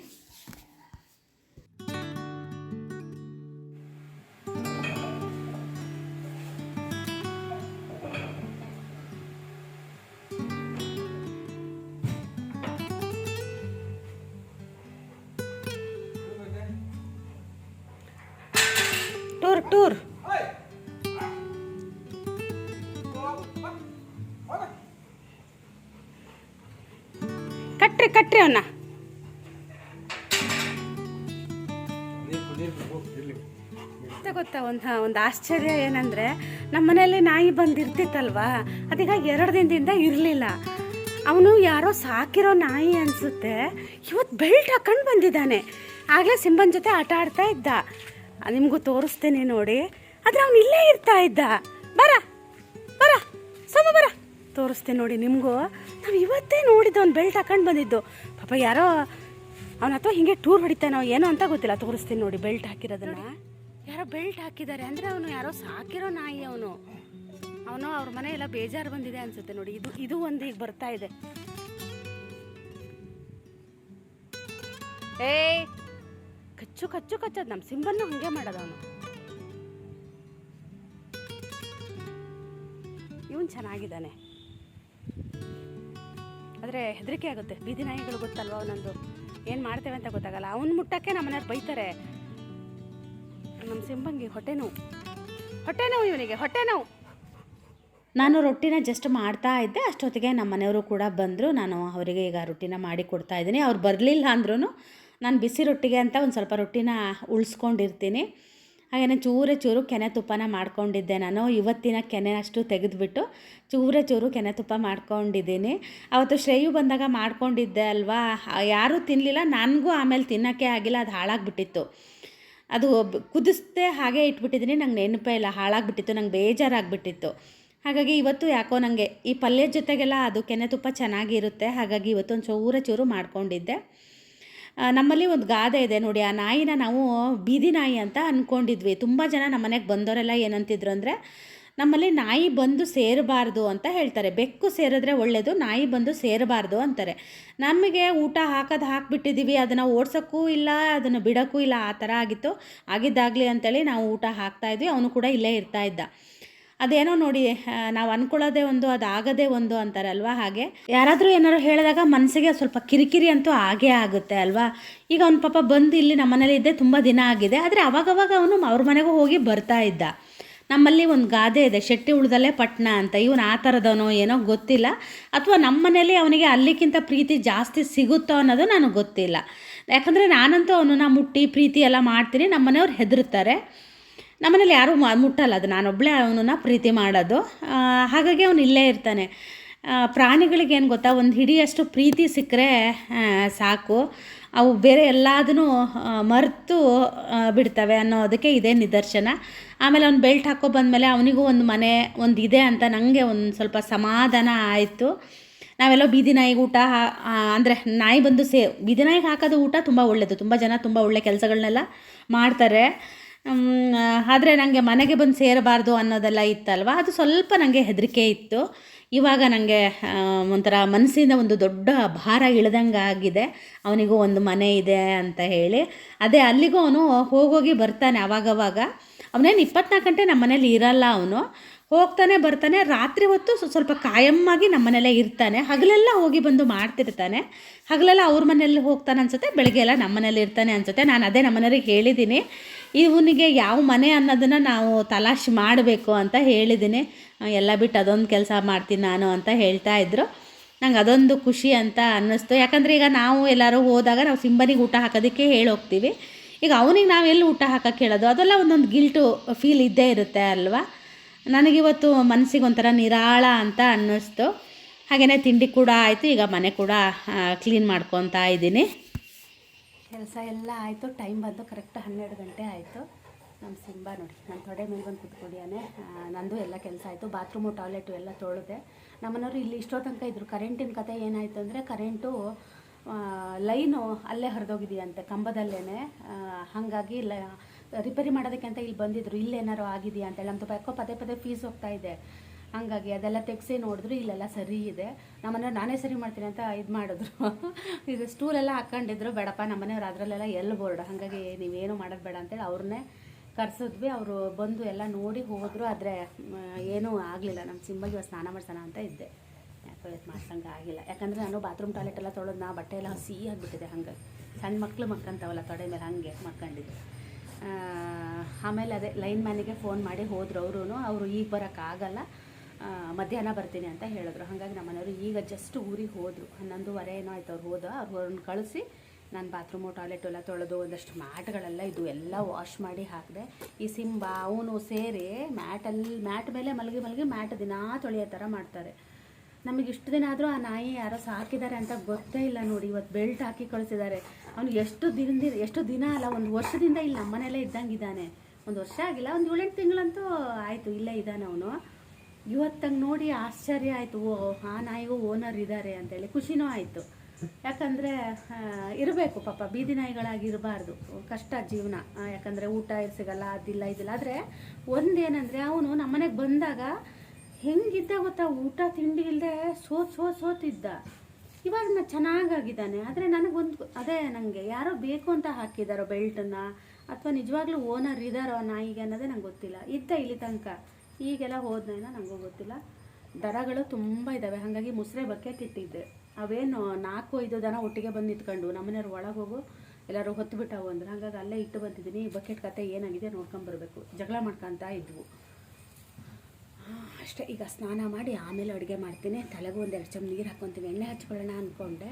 Tour tour. ಕಟ್ರಿ ಕಟ್ರಿ ಅವನ್ನ ಗೊತ್ತಾ, ಒಂದು ಒಂದು ಆಶ್ಚರ್ಯ ಏನಂದರೆ ನಮ್ಮ ಮನೆಯಲ್ಲಿ ನಾಯಿ ಬಂದಿರ್ತಿತ್ತಲ್ವಾ? ಅದೀಗ ಎರಡು ದಿನದಿಂದ ಇರಲಿಲ್ಲ. ಅವನು ಯಾರೋ ಸಾಕಿರೋ ನಾಯಿ ಅನಿಸುತ್ತೆ. ಇವತ್ತು ಬೆಲ್ಟ್ ಹಾಕೊಂಡು ಬಂದಿದ್ದಾನೆ. ಆಗಲೇ ಸಿಂಬನ್ ಜೊತೆ ಆಟ ಆಡ್ತಾ ಇದ್ದ. ನಿಮಗೂ ತೋರಿಸ್ತೇನೆ ನೋಡಿ. ಆದರೆ ಅವನು ಇಲ್ಲೇ ಇರ್ತಾ ಇದ್ದ. ಬರ ಬರ, ಸಮ ಬರ. ತೋರಿಸ್ತೇನೆ ನೋಡಿ ನಿಮಗೂ. ನಾವು ಇವತ್ತೇ ನೋಡಿದ್ದು ಅವ್ನು ಬೆಲ್ಟ್ ಹಾಕೊಂಡು ಬಂದಿದ್ದು. ಪಾಪ ಯಾರೋ ಅವನ ಅಥವಾ ಹಿಂಗೆ ಟೂರ್ ಹೊಡಿತಾನೋ ಏನೋ ಅಂತ ಗೊತ್ತಿಲ್ಲ. ತೋರಿಸ್ತೀನಿ ನೋಡಿ ಬೆಲ್ಟ್ ಹಾಕಿರೋದನ್ನ. ಯಾರೋ ಬೆಲ್ಟ್ ಹಾಕಿದ್ದಾರೆ. ಅಂದರೆ ಅವನು ಯಾರೋ ಸಾಕಿರೋ ನಾಯಿ ಅವನು. ಅವನು ಅವ್ರ ಮನೆ ಎಲ್ಲ ಬೇಜಾರು ಬಂದಿದೆ ಅನ್ಸುತ್ತೆ ನೋಡಿ. ಇದು ಇದು ಒಂದು ಈಗ ಬರ್ತಾ ಇದೆ. ಏಯ್! ಕಚ್ಚು ಕಚ್ಚು, ಕಚ್ಚೋದು ನಮ್ಮ ಸಿಂಬನ್ನು ಹಂಗೆ ಮಾಡೋದು ಅವನು. ಇವನು ಚೆನ್ನಾಗಿದ್ದಾನೆ. ಆದರೆ ಹೆದರಿಕೆ ಆಗುತ್ತೆ. ಬೀದಿ ನಾಯಿಗಳು ಗೊತ್ತಲ್ವ ಅವನೊಂದು? ಏನು ಮಾಡ್ತೇವೆ ಅಂತ ಗೊತ್ತಾಗಲ್ಲ. ಅವನ ಮುಟ್ಟಕ್ಕೆ ನಮ್ಮ ಮನೆಯವ್ರು ಬೈತಾರೆ. ನಮ್ಮ ಸಿಂಬಂಗಿ ಹೊಟ್ಟೆ ನೋವು. ಹೊಟ್ಟೆ ನೋವು ಇವನಿಗೆ, ಹೊಟ್ಟೆ ನೋವು. ನಾನು ರೊಟ್ಟಿನ ಜಸ್ಟ್ ಮಾಡ್ತಾ ಇದ್ದೆ. ಅಷ್ಟೊತ್ತಿಗೆ ನಮ್ಮ ಮನೆಯವರು ಕೂಡ ಬಂದರು. ನಾನು ಅವರಿಗೆ ಈಗ ರೊಟ್ಟಿನ ಮಾಡಿ ಕೊಡ್ತಾ ಇದ್ದೀನಿ. ಅವ್ರು ಬರಲಿಲ್ಲ ಅಂದ್ರೂ ನಾನು ಬಿಸಿ ರೊಟ್ಟಿಗೆ ಅಂತ ಒಂದು ಸ್ವಲ್ಪ ರೊಟ್ಟಿನ ಉಳಿಸ್ಕೊಂಡಿರ್ತೀನಿ. ಹಾಗೆಯೇ ಚೂರ ಚೂರು ಕೆನೆ ತುಪ್ಪನ ಮಾಡ್ಕೊಂಡಿದ್ದೆ ನಾನು. ಇವತ್ತಿನ ಕೆನೆ ಅಷ್ಟು ತೆಗೆದುಬಿಟ್ಟು ಚೂರ ಚೂರು ಕೆನೆ ತುಪ್ಪ ಮಾಡ್ಕೊಂಡಿದ್ದೀನಿ. ಅವತ್ತು ಶ್ರೇಯು ಬಂದಾಗ ಮಾಡ್ಕೊಂಡಿದ್ದೆ ಅಲ್ವಾ? ಯಾರೂ ತಿನ್ನಲಿಲ್ಲ ನನಗೂ ಆಮೇಲೆ ತಿನ್ನೋಕ್ಕೆ ಆಗಿಲ್ಲ, ಅದು ಹಾಳಾಗಿಬಿಟ್ಟಿತ್ತು. ಅದು ಕುದಿಸ್ದೆ ಹಾಗೆ ಇಟ್ಬಿಟ್ಟಿದ್ದೀನಿ, ನಂಗೆ ನೆನಪೇ ಇಲ್ಲ, ಹಾಳಾಗಿಬಿಟ್ಟಿತ್ತು, ನಂಗೆ ಬೇಜಾರಾಗ್ಬಿಟ್ಟಿತ್ತು. ಹಾಗಾಗಿ ಇವತ್ತು ಯಾಕೋ ನನಗೆ ಈ ಪಲ್ಯದ ಜೊತೆಗೆಲ್ಲ ಅದು ಕೆನೆ ತುಪ್ಪ ಚೆನ್ನಾಗಿರುತ್ತೆ, ಹಾಗಾಗಿ ಇವತ್ತು ಒಂದು ಚೂರ ಚೂರು ಮಾಡ್ಕೊಂಡಿದ್ದೆ. ನಮ್ಮಲ್ಲಿ ಒಂದು ಗಾದೆ ಇದೆ ನೋಡಿ, ಆ ನಾಯಿನ ನಾವು ಬೀದಿ ನಾಯಿ ಅಂತ ಅಂದ್ಕೊಂಡಿದ್ವಿ ತುಂಬ ಜನ ನಮ್ಮ ಮನೆಗೆ ಬಂದವರೆಲ್ಲ ಏನಂತಿದ್ರು ಅಂದರೆ, ನಮ್ಮಲ್ಲಿ ನಾಯಿ ಬಂದು ಸೇರಬಾರ್ದು ಅಂತ ಹೇಳ್ತಾರೆ. ಬೆಕ್ಕು ಸೇರಿದ್ರೆ ಒಳ್ಳೆಯದು ನಾಯಿ ಬಂದು ಸೇರಬಾರ್ದು ಅಂತಾರೆ. ನಮಗೆ ಊಟ ಹಾಕೋದು ಹಾಕಿಬಿಟ್ಟಿದ್ದೀವಿ ಅದನ್ನು ಓಡ್ಸೋಕ್ಕೂ ಇಲ್ಲ, ಅದನ್ನು ಬಿಡೋಕ್ಕೂ ಇಲ್ಲ, ಆ ಥರ ಆಗಿತ್ತು. ಆಗಿದ್ದಾಗಲಿ ಅಂತೇಳಿ ನಾವು ಊಟ ಹಾಕ್ತಾಯಿದ್ವಿ ಅವನು ಕೂಡ ಇಲ್ಲೇ ಇರ್ತಾ ಇದ್ದ. ಅದೇನೋ ನೋಡಿ ನಾವು ಅನ್ಕೊಳ್ಳೋದೇ ಒಂದು, ಅದು ಆಗದೇ ಒಂದು ಅಂತಾರಲ್ವಾ ಹಾಗೆ. ಯಾರಾದರೂ ಏನಾದ್ರು ಹೇಳಿದಾಗ ಮನಸ್ಸಿಗೆ ಸ್ವಲ್ಪ ಕಿರಿಕಿರಿ ಅಂತೂ ಆಗೇ ಆಗುತ್ತೆ ಅಲ್ವಾ? ಈಗ ಅವ್ನ ಪಾಪ ಬಂದು ಇಲ್ಲಿ ನಮ್ಮ ಮನೇಲಿ ಇದ್ದೆ ತುಂಬ ದಿನ ಆಗಿದೆ, ಆದರೆ ಅವಾಗವಾಗ ಅವನು ಅವ್ರ ಮನೆಗೂ ಹೋಗಿ ಬರ್ತಾ ಇದ್ದ. ನಮ್ಮಲ್ಲಿ ಒಂದು ಗಾದೆ ಇದೆ, ಶೆಟ್ಟಿ ಉಳ್ದಲ್ಲೇ ಪಟ್ನ ಅಂತ, ಇವನು ಆ ಥರದವನೋ ಏನೋ ಗೊತ್ತಿಲ್ಲ. ಅಥವಾ ನಮ್ಮ ಮನೇಲಿ ಅವನಿಗೆ ಅಲ್ಲಿಗಿಂತ ಪ್ರೀತಿ ಜಾಸ್ತಿ ಸಿಗುತ್ತೋ ಅನ್ನೋದು ನನಗೆ ಗೊತ್ತಿಲ್ಲ. ಯಾಕಂದರೆ ನಾನಂತೂ ಅವನನ್ನ ಮುಟ್ಟಿ, ಪ್ರೀತಿ ಎಲ್ಲ ಮಾಡ್ತೀನಿ ನಮ್ಮ ಮನೆಯವ್ರು ಹೆದರುತ್ತಾರೆ. ನಮ್ಮನೇಲಿ ಯಾರೂ ಮುಟ್ಟಲ್ಲ ಅದು. ನಾನೊಬ್ಬಳೇ ಅವನನ್ನ ಪ್ರೀತಿ ಮಾಡೋದು. ಹಾಗಾಗಿ ಅವನು ಇಲ್ಲೇ ಇರ್ತಾನೆ. ಪ್ರಾಣಿಗಳಿಗೇನು ಗೊತ್ತಾ? ಒಂದು ಹಿಡಿಯಷ್ಟು ಪ್ರೀತಿ ಸಿಕ್ಕರೆ ಸಾಕು. ಅವು ಬೇರೆ ಎಲ್ಲದನ್ನೂ ಮರೆತು ಬಿಡ್ತವೆ ಅನ್ನೋದಕ್ಕೆ ಇದೇ ನಿದರ್ಶನ. ಆಮೇಲೆ ಅವ್ನು ಬೆಲ್ಟ್ ಹಾಕೋ ಬಂದಮೇಲೆ ಅವನಿಗೂ ಒಂದು ಮನೆ, ಒಂದು ಇದೆ ಅಂತ ನನಗೆ ಒಂದು ಸ್ವಲ್ಪ ಸಮಾಧಾನ ಆಯಿತು. ನಾವೆಲ್ಲೋ ಬೀದಿ ನಾಯಿಗೆ ಊಟ ಅಂದರೆ ನಾಯಿ ಬಂದು ಸೇ, ಬೀದಿ ನಾಯಿಗೆ ಹಾಕೋದು ಊಟ ತುಂಬ ಒಳ್ಳೆಯದು ತುಂಬ ಜನ ತುಂಬ ಒಳ್ಳೆ ಕೆಲಸಗಳನ್ನೆಲ್ಲ ಮಾಡ್ತಾರೆ. ಆದರೆ ನನಗೆ ಮನೆಗೆ ಬಂದು ಸೇರಬಾರ್ದು ಅನ್ನೋದೆಲ್ಲ ಇತ್ತಲ್ವ? ಅದು ಸ್ವಲ್ಪ ನನಗೆ ಹೆದರಿಕೆ ಇತ್ತು. ಇವಾಗ ನನಗೆ ಒಂಥರ ಮನಸ್ಸಿಂದ ಒಂದು ದೊಡ್ಡ ಭಾರ ಇಳ್ದಂಗೆ ಆಗಿದೆ. ಅವನಿಗೂ ಒಂದು ಮನೆ ಇದೆ ಅಂತ ಹೇಳಿ. ಅದೇ ಅಲ್ಲಿಗೂ ಅವನು ಹೋಗೋಗಿ ಬರ್ತಾನೆ ಅವಾಗವಾಗ. ಅವನೇನು ಇಪ್ಪತ್ನಾಲ್ಕು ಗಂಟೆ ನಮ್ಮ ಮನೇಲಿ ಇರಲ್ಲ ಅವನು. ಹೋಗ್ತಾನೆ, ಬರ್ತಾನೆ, ರಾತ್ರಿ ಹೊತ್ತು ಸ್ವ- ಸ್ವಲ್ಪ ಕಾಯಮ್ಮಾಗಿ ನಮ್ಮ ಮನೇಲೇ ಇರ್ತಾನೆ. ಹಗಲೆಲ್ಲ ಹೋಗಿ ಬಂದು ಮಾಡ್ತಿರ್ತಾನೆ. ಹಗಲೆಲ್ಲ ಅವ್ರ ಮನೆಯಲ್ಲಿ ಹೋಗ್ತಾನೆ ಅನ್ಸುತ್ತೆ ಬೆಳಗ್ಗೆ ಎಲ್ಲ ನಮ್ಮ ಮನೇಲಿ ಇರ್ತಾನೆ ಅನ್ಸುತ್ತೆ. ನಾನು ಅದೇ ನಮ್ಮ ಮನೆಯವ್ರಿಗೆ ಹೇಳಿದ್ದೀನಿ. ಇವನಿಗೆ ಯಾವ ಮನೆ ಅನ್ನೋದನ್ನು ನಾವು ತಲಾಶ್ ಮಾಡಬೇಕು ಅಂತ ಹೇಳಿದ್ದೀನಿ. ಎಲ್ಲ ಬಿಟ್ಟು ಅದೊಂದು ಕೆಲಸ ಮಾಡ್ತೀನಿ ನಾನು ಅಂತ ಹೇಳ್ತಾ ಇದ್ರು. ನಂಗೆ ಅದೊಂದು ಖುಷಿ ಅಂತ ಅನ್ನಿಸ್ತು. ಯಾಕಂದರೆ ಈಗ ನಾವು ಎಲ್ಲರೂ ಹೋದಾಗ ನಾವು ಸಿಂಬನಿಗೆ ಊಟ ಹಾಕೋದಕ್ಕೆ ಹೇಳೋಗ್ತೀವಿ. ಈಗ ಅವನಿಗೆ ನಾವು ಎಲ್ಲಿ ಊಟ ಹಾಕಕ್ಕೆ ಹೇಳೋದು? ಅದೆಲ್ಲ ಒಂದೊಂದು ಗಿಲ್ಟು ಫೀಲ್ ಇದ್ದೇ ಇರುತ್ತೆ ಅಲ್ವಾ? ನನಗಿವತ್ತು ಮನಸ್ಸಿಗೆ ಒಂಥರ ನಿರಾಳ ಅಂತ ಅನ್ನಿಸ್ತು. ಹಾಗೆಯೇ ತಿಂಡಿ ಕೂಡ ಆಯಿತು, ಈಗ ಮನೆ ಕೂಡ ಕ್ಲೀನ್ ಮಾಡ್ಕೊತಾ ಇದ್ದೀನಿ. ಕೆಲಸ ಎಲ್ಲ ಆಯಿತು ಟೈಮ್ ಬಂದು ಕರೆಕ್ಟ್ ಹನ್ನೆರಡು ಗಂಟೆ ಆಯಿತು. ನಮ್ಮ ಸಿಂಬ ನೋಡಿ, ನಾನು ತೊಡೆ ಮೇಲೆ ಬಂದು ಕುತ್ಕೊಂಡಿಯಾನೆ ನಂದು ಎಲ್ಲ ಕೆಲಸ ಆಯಿತು ಬಾತ್ರೂಮು ಟಾಯ್ಲೆಟು ಎಲ್ಲ ತೊಳೆದೆ. ನಮ್ಮನವರು ಇಲ್ಲಿ ಇಷ್ಟೋ ತನಕ ಇದ್ದರು ಕರೆಂಟಿನ ಕತೆ ಏನಾಯಿತು ಅಂದರೆ ಕರೆಂಟು ಲೈನು ಅಲ್ಲೇ ಹರಿದೋಗಿದೆಯಂತೆ ಕಂಬದಲ್ಲೇ ಹಾಗಾಗಿ ಲ ರಿಪೇರಿ ಮಾಡೋದಕ್ಕೆ ಅಂತ ಇಲ್ಲಿ ಬಂದಿದ್ರು. ಇಲ್ಲೇನಾರು ಆಗಿದೆಯಾ ಅಂತೇಳಿ ನಮ್ಮ ಯಾಕೋ ಪದೇ ಪದೇ ಫೀಸ್ ಹೋಗ್ತಾ ಇದೆ. ಹಂಗಾಗಿ ಅದೆಲ್ಲ ತೆಗ್ಸಿ ನೋಡಿದ್ರು, ಇಲ್ಲೆಲ್ಲ ಸರಿ ಇದೆ. ನಮ್ಮನೆ ನಾನೇ ಸರಿ ಮಾಡ್ತೀನಿ ಅಂತ ಇದು ಮಾಡಿದ್ರು. ಇದು ಸ್ಟೂಲೆಲ್ಲ ಹಾಕ್ಕೊಂಡಿದ್ರು ಬೇಡಪ್ಪ ನಮ್ಮನೆಯವ್ರು ಅದರಲ್ಲೆಲ್ಲ ಎಲ್ಲಿ ಬೋರ್ಡ್ ಹಾಗಾಗಿ ನೀವೇನು ಮಾಡೋದು ಬೇಡ ಅಂತೇಳಿ ಅವ್ರನ್ನೇ ಕರ್ಸಿದ್ವಿ. ಅವರು ಬಂದು ಎಲ್ಲ ನೋಡಿ ಹೋದರು. ಆದರೆ ಏನೂ ಆಗಲಿಲ್ಲ. ನಮ್ಮ ಸಿಂಬಗೆ ಸ್ನಾನ ಮಾಡ್ಸೋಣ ಅಂತ ಇದ್ದೆ. ಯಾಕೋ ಇದು ಮಾಡ್ಸಂಗೆ ಆಗಿಲ್ಲ. ಯಾಕಂದರೆ ನಾನು ಬಾತ್ರೂಮ್ ಟಾಯ್ಲೆಟ್ ಎಲ್ಲ ತೊಳೆದು ನಾ ಬಟ್ಟೆ ಎಲ್ಲ ಹಸಿ ಆಗಿಬಿಟ್ಟಿದೆ ಹಂಗೆ. ಸಣ್ಣ ಮಕ್ಕಳು ಮಕ್ಕಂತಾವಲ್ಲ, ತೊಡೆ ಮೇಲೆ ಹಾಗೆ ಮಕ್ಕಂಡಿದ್ದು. ಆಮೇಲೆ ಅದೇ ಲೈನ್ ಮ್ಯಾನಿಗೆ ಫೋನ್ ಮಾಡಿ ಹೋದ್ರು ಅವರು ಅವರು ಈಗ ಬರೋಕ್ಕಾಗಲ್ಲ ಮಧ್ಯಾಹ್ನ ಬರ್ತೀನಿ ಅಂತ ಹೇಳಿದ್ರು. ಹಾಗಾಗಿ ನಮ್ಮ ಮನೆಯವರು ಈಗ ಜಸ್ಟ್ ಊರಿಗೆ ಹೋದರು. ಹನ್ನೊಂದುವರೆ ಏನೋ ಆಯ್ತು ಅವ್ರು ಹೋದ ಅವ್ರನ್ನ ಕಳಿಸಿ, ನಾನು ಬಾತ್ರೂಮು ಟಾಯ್ಲೆಟು ಎಲ್ಲ ತೊಳೆದು ಒಂದಷ್ಟು ಮ್ಯಾಟ್ಗಳೆಲ್ಲ ಇದು ಎಲ್ಲ ವಾಶ್ ಮಾಡಿ ಹಾಕಿದೆ, ಈ ಸಿಂಬ, ಅವನು ಸೇರಿ ಮ್ಯಾಟಲ್ಲಿ ಮ್ಯಾಟ್ ಮೇಲೆ ಮಲಗಿ ಮಲಗಿ ಮ್ಯಾಟ್ ದಿನಾ ತೊಳೆಯೋ ಥರ ಮಾಡ್ತಾರೆ. ನಮಗೆ ಇಷ್ಟು ದಿನ ಆದರೂ ಆ ನಾಯಿ ಯಾರೋ ಸಾಕಿದ್ದಾರೆ ಅಂತ ಗೊತ್ತೇ ಇಲ್ಲ ನೋಡಿ, ಇವತ್ತು ಬೆಲ್ಟ್ ಹಾಕಿ ಕಳಿಸಿದ್ದಾರೆ. ಅವ್ನು ಎಷ್ಟು ದಿನದಿಂದ ಎಷ್ಟು ದಿನ ಅಲ್ಲ, ಒಂದು ವರ್ಷದಿಂದ ಇಲ್ಲಿ ನಮ್ಮನೆಯಲ್ಲೇ ಇದ್ದಂಗಿದ್ದಾನೆ. ಒಂದು ವರ್ಷ ಆಗಿಲ್ಲ, ಒಂದು ಏಳೆಂಟು ತಿಂಗಳಂತೂ ಆಯಿತು ಇಲ್ಲೇ ಇದ್ದಾನೆ ಅವನು. ಇವತ್ತಂಗೆ ನೋಡಿ ಆಶ್ಚರ್ಯ ಆಯಿತು, ಓ, ಆ ನಾಯಿಗೂ ಓನರ್ ಇದ್ದಾರೆ ಅಂತೇಳಿ ಖುಷಿನೂ ಆಯಿತು. ಯಾಕಂದರೆ ಇರಬೇಕು ಪಾಪ, ಬೀದಿ ನಾಯಿಗಳಾಗಿರಬಾರ್ದು ಕಷ್ಟ ಜೀವನ. ಯಾಕಂದರೆ ಊಟ ಸಿಗಲ್ಲ ಅದಿಲ್ಲ, ಇದಿಲ್ಲ. ಆದರೆ ಒಂದೇನಂದರೆ ಅವನು ನಮ್ಮನೆಗೆ ಬಂದಾಗ ಹೆಂಗಿದ್ದ ಗೊತ್ತಾ, ಊಟ, ತಿಂಡಿ ಇಲ್ಲದೆ ಸೋತ್ ಸೋತ್, ಸೋತಿದ್ದ. ಇವಾಗ ನಾನು ಚೆನ್ನಾಗಾಗಿದ್ದಾನೆ, ಆದರೆ ನನಗೊಂದು ಅದೇ ನನಗೆ ಯಾರೋ ಬೇಕು ಅಂತ ಹಾಕಿದ್ದಾರೋ ಬೆಲ್ಟನ್ನು, ಅಥವಾ ನಿಜವಾಗ್ಲೂ ಓನರ್ ಇದ್ದಾರೋ ನಾಯಿಗೆ ಅನ್ನೋದೇ ನಂಗೆ ಗೊತ್ತಿಲ್ಲ. ಇದ್ದ ಇಲ್ಲಿ ತನಕ. ಈಗೆಲ್ಲ ಹೋದ್ನೇನೋ ನನಗೂ ಗೊತ್ತಿಲ್ಲ. ದರಗಳು ತುಂಬ ಇದ್ದಾವೆ ಹಾಗಾಗಿ ಮುಸ್ರೆ ಬಕೆಟ್ ಇಟ್ಟಿದ್ದೆ. ಅವೇನು ನಾಲ್ಕು, ಐದು ದನ ಒಟ್ಟಿಗೆ ಬಂದು ನಿಂತ್ಕೊಂಡು ನಮ್ಮನೆಯವ್ರು ಒಳಗೆ ಹೋಗು, ಎಲ್ಲರೂ ಹೊತ್ತು ಬಿಟ್ಟಾವು ಅಂದ್ರೆ ಹಾಗಾಗಿ ಅಲ್ಲೇ ಇಟ್ಟು ಬಂದಿದ್ದೀನಿ. ಬಕೆಟ್ ಕತೆ ಏನಾಗಿದೆ ನೋಡ್ಕೊಂಬರ್ಬೇಕು ಜಗಳ ಮಾಡ್ಕೊತಾ ಇದ್ವು. ಅಷ್ಟೇ. ಈಗ ಸ್ನಾನ ಮಾಡಿ ಆಮೇಲೆ ಅಡುಗೆ ಮಾಡ್ತೀನಿ. ತಲೆಗೂ ಎರಡು ಚಮ್ ನೀರು ಹಾಕ್ಕೊತೀನಿ ಎಣ್ಣೆ ಹಚ್ಕೊಳ್ಳೋಣ ಅಂದ್ಕೊಂಡೆ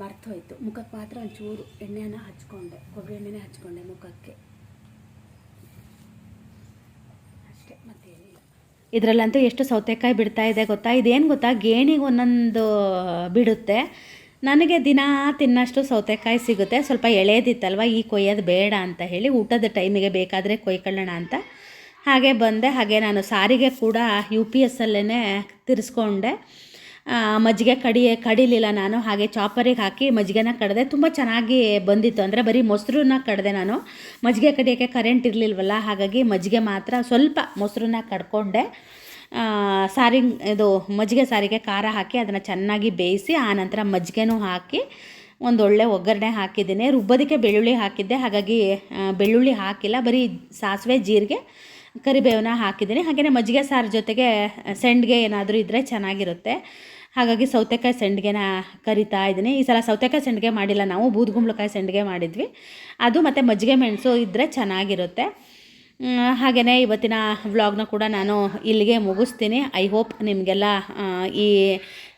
ಮರ್ತೋಯ್ತು. ಮುಖಕ್ಕೆ ಮಾತ್ರ ಒಂಚೂರು ಎಣ್ಣೆನ ಹಚ್ಕೊಂಡೆ. ಕೊಬ್ಬರಿ ಎಣ್ಣೆನೇ ಹಚ್ಕೊಂಡೆ ಮುಖಕ್ಕೆ. ಅಷ್ಟೇ. ಮತ್ತೇನಿಲ್ಲ. ಇದರಲ್ಲಂತೂ ಎಷ್ಟು ಸೌತೆಕಾಯಿ ಬಿಡ್ತಾ ಇದೆ ಗೊತ್ತಾ? ಇದೇನು ಗೊತ್ತಾ? ಗೇಣಿಗೆ ಒಂದೊಂದು ಬಿಡುತ್ತೆ. ನನಗೆ ದಿನ ತಿನ್ನಷ್ಟು ಸೌತೆಕಾಯಿ ಸಿಗುತ್ತೆ. ಸ್ವಲ್ಪ ಎಳೆದಿತ್ತಲ್ವ? ಈ ಕೊಯ್ಯೋದು ಬೇಡ ಅಂತ ಹೇಳಿ ಊಟದ ಟೈಮಿಗೆ ಬೇಕಾದರೆ ಕೊಯ್ಕೊಳ್ಳೋಣ ಅಂತ ಹಾಗೆ ಬಂದೆ. ಹಾಗೆ ನಾನು ಸಾರಿಗೆ ಕೂಡ ಯು ಪಿ ಎಸ್ ಅಲ್ಲೇ ತಿರ್ಸ್ಕೊಂಡೆ. ಆ, ಮಜ್ಜಿಗೆ ಕಡಿ ಕಡಿಲಿಲ್ಲ ನಾನು. ಹಾಗೆ ಚಾಪರಿಗೆ ಹಾಕಿ ಮಜ್ಜಿಗೆನ ಕಡಿದೆ. ತುಂಬ ಚೆನ್ನಾಗಿ ಬಂದಿತ್ತು. ಅಂದರೆ ಬರೀ ಮೊಸರನ್ನ ಕಡಿದೆ ನಾನು. ಮಜ್ಜಿಗೆ ಕಡಿಯೋಕ್ಕೆ ಕರೆಂಟ್ ಇರಲಿಲ್ವಲ್ಲ ಹಾಗಾಗಿ ಮಜ್ಜಿಗೆ ಮಾತ್ರ ಸ್ವಲ್ಪ ಮೊಸರನ್ನ ಕಡ್ಕೊಂಡೆ. ಸಾರಿಂಗ್ ಸಾರಿ ಇದು ಮಜ್ಜಿಗೆ ಸಾರಿಗೆ ಖಾರ ಹಾಕಿ ಅದನ್ನು ಚೆನ್ನಾಗಿ ಬೇಯಿಸಿ ಆನಂತರ ಮಜ್ಜಿಗೆನೂ ಹಾಕಿ ಒಂದೊಳ್ಳೆ ಒಗ್ಗರಣೆ ಹಾಕಿದ್ದೀನಿ. ರುಬ್ಬೋದಕ್ಕೆ ಬೆಳ್ಳುಳ್ಳಿ ಹಾಕಿದ್ದೆ. ಹಾಗಾಗಿ ಆ, ಬೆಳ್ಳುಳ್ಳಿ ಹಾಕಿಲ್ಲ. ಬರೀ ಸಾಸಿವೆ ಜೀರಿಗೆ ಕರಿಬೇವನ್ನ ಹಾಕಿದ್ದೀನಿ. ಹಾಗೆಯೇ ಮಜ್ಜಿಗೆ ಸಾರು ಜೊತೆಗೆ ಸೆಂಡ್ಗೆ ಏನಾದರೂ ಇದ್ದರೆ ಚೆನ್ನಾಗಿರುತ್ತೆ. ಹಾಗಾಗಿ ಸೌತೆಕಾಯಿ ಸಂಡಿಗೆನ ಕರಿತಾ ಇದ್ದೀನಿ. ಈ ಸಲ ಸೌತೆಕಾಯಿ ಸಂಡಿಗೆ ಮಾಡಿಲ್ಲ ನಾವು ಬೂದ್ಗುಂಬಳಕಾಯಿ ಸಂಡಿಗೆ ಮಾಡಿದ್ವಿ. ಅದು ಮತ್ತು ಮಜ್ಜಿಗೆ ಮೆಣಸು ಇದ್ದರೆ ಚೆನ್ನಾಗಿರುತ್ತೆ. ಹಾಗೆಯೇ ಇವತ್ತಿನ ವ್ಲಾಗ್ನ ಕೂಡ ನಾನು ಇಲ್ಲಿಗೆ ಮುಗಿಸ್ತೀನಿ. ಐ ಹೋಪ್ ನಿಮಗೆಲ್ಲ ಈ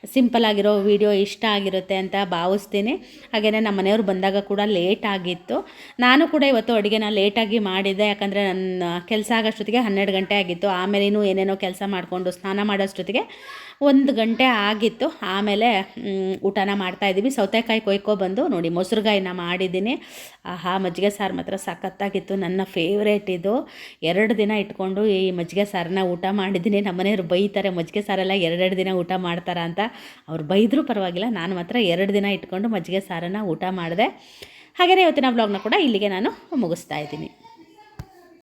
ಸಿಂಪಲ್ ಆಗಿರೋ ವಿಡಿಯೋ ಇಷ್ಟ ಆಗಿರುತ್ತೆ ಅಂತ ಭಾವಿಸ್ತೀನಿ. ಹಾಗೆಯೇ ನಮ್ಮ ಮನೆಯವ್ರು ಬಂದಾಗ ಕೂಡ ಲೇಟ್ ಆಗಿತ್ತು. ನಾನು ಕೂಡ ಇವತ್ತು ಅಡುಗೆನ ಲೇಟಾಗಿ ಮಾಡಿದ್ದೆ. ಯಾಕಂದರೆ ನನ್ನ ಕೆಲಸ ಆಗೋಷ್ಟೊತ್ತಿಗೆ ಹನ್ನೆರಡು ಗಂಟೆ ಆಗಿತ್ತು. ಆಮೇಲೆ ಇನ್ನೂ ಏನೇನೋ ಕೆಲಸ ಮಾಡಿಕೊಂಡು ಸ್ನಾನ ಮಾಡೋಷ್ಟೊತ್ತಿಗೆ ಒಂದು ಗಂಟೆ ಆಗಿತ್ತು. ಆಮೇಲೆ ಊಟನ ಮಾಡ್ತಾಯಿದ್ದೀವಿ ಸೌತೆಕಾಯಿ ಕೊಯ್ಕೊ ಬಂದು ನೋಡಿ, ಮೊಸರುಗಾಯಿನ ಮಾಡಿದ್ದೀನಿ. ಆಹಾ, ಮಜ್ಜಿಗೆ ಸಾರು ಮಾತ್ರ ಸಖತ್ತಾಗಿತ್ತು. ನನ್ನ ಫೇವ್ರೇಟ್ ಇದು. ಎರಡು ದಿನ ಇಟ್ಕೊಂಡು ಈ ಮಜ್ಜಿಗೆ ಸಾರನ್ನ ಊಟ ಮಾಡಿದ್ದೀನಿ. ನಮ್ಮನೆಯವ್ರು ಬೈತಾರೆ, ಮಜ್ಜಿಗೆ ಸಾರೆಲ್ಲ ಎರಡೆರಡು ದಿನ ಊಟ ಮಾಡ್ತಾರ ಅಂತ. ಅವ್ರು ಬೈದರೂ ಪರವಾಗಿಲ್ಲ. ನಾನು ಮಾತ್ರ ಎರಡು ದಿನ ಇಟ್ಕೊಂಡು ಮಜ್ಜಿಗೆ ಸಾರನ್ನು ಊಟ ಮಾಡಿದೆ. ಹಾಗೆಯೇ ಇವತ್ತಿನ ಬ್ಲಾಗ್ನ ಕೂಡ ಇಲ್ಲಿಗೆ ನಾನು ಮುಗಿಸ್ತಾ ಇದ್ದೀನಿ.